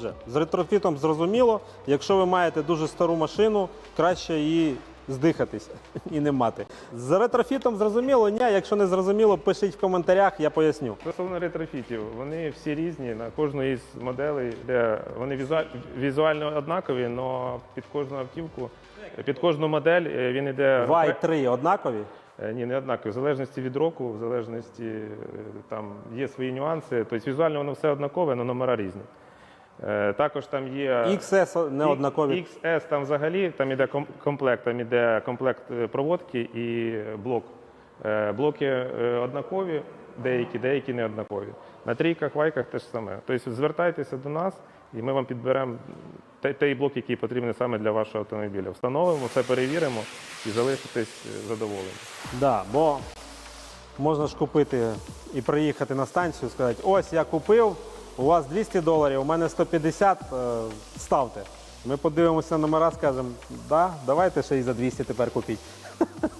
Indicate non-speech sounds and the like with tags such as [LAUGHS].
Отже, з ретрофітом зрозуміло, якщо ви маєте дуже стару машину, краще її здихатися [LAUGHS] і не мати. З ретрофітом зрозуміло, ні, якщо не зрозуміло, пишіть в коментарях, я поясню. Стосовно ретрофітів, вони всі різні. На кожну із моделей, де вони візуально однакові, але під кожну автівку, під кожну модель е, він іде Вай 3 однакові. Е, Ні, не однакові. В залежності від року, в залежності е, там є свої нюанси. Тобто візуально воно все однакове, але номера різні. Е, Також там є XS не однакові. XS там взагалі там іде комплект, там іде комплект е, проводки і блок. Е, Блоки однакові, деякі, деякі не однакові. На трійках, вайках теж саме. Тобто звертайтеся до нас, і ми вам підберемо той, блок, який потрібен саме для вашого автомобіля. Встановимо, все перевіримо і залишитесь задоволені. Да, бо можна ж купити і приїхати на станцію і сказати, ось я купив, у вас 200 доларів, у мене 150, е, ставте. Ми подивимося номера, скажемо, да, давайте ще і за 200 тепер купіть. [LAUGHS]